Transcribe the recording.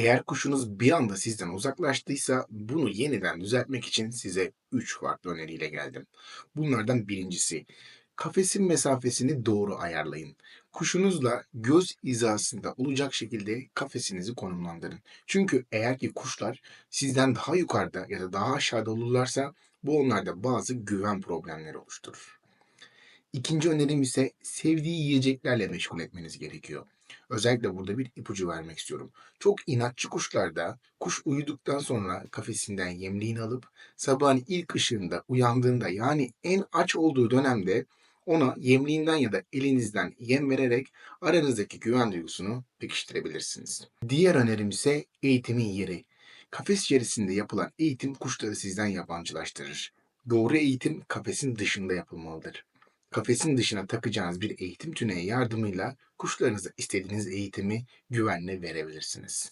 Eğer kuşunuz bir anda sizden uzaklaştıysa bunu yeniden düzeltmek için size 3 farklı öneriyle geldim. Bunlardan birincisi, kafesin mesafesini doğru ayarlayın. Kuşunuzla göz hizasında olacak şekilde kafesinizi konumlandırın. Çünkü eğer ki kuşlar sizden daha yukarıda ya da daha aşağıda olurlarsa bu onlarda bazı güven problemleri oluşturur. İkinci önerim ise sevdiği yiyeceklerle meşgul etmeniz gerekiyor. Özellikle burada bir ipucu vermek istiyorum. Çok inatçı kuşlarda kuş uyuduktan sonra kafesinden yemliğini alıp sabahın ilk ışığında uyandığında yani en aç olduğu dönemde ona yemliğinden ya da elinizden yem vererek aranızdaki güven duygusunu pekiştirebilirsiniz. Diğer önerim ise eğitimin yeri. Kafes içerisinde yapılan eğitim kuşları sizden yabancılaştırır. Doğru eğitim kafesin dışında yapılmalıdır. Kafesin dışına takacağınız bir eğitim tüneyi yardımıyla kuşlarınıza istediğiniz eğitimi güvenle verebilirsiniz.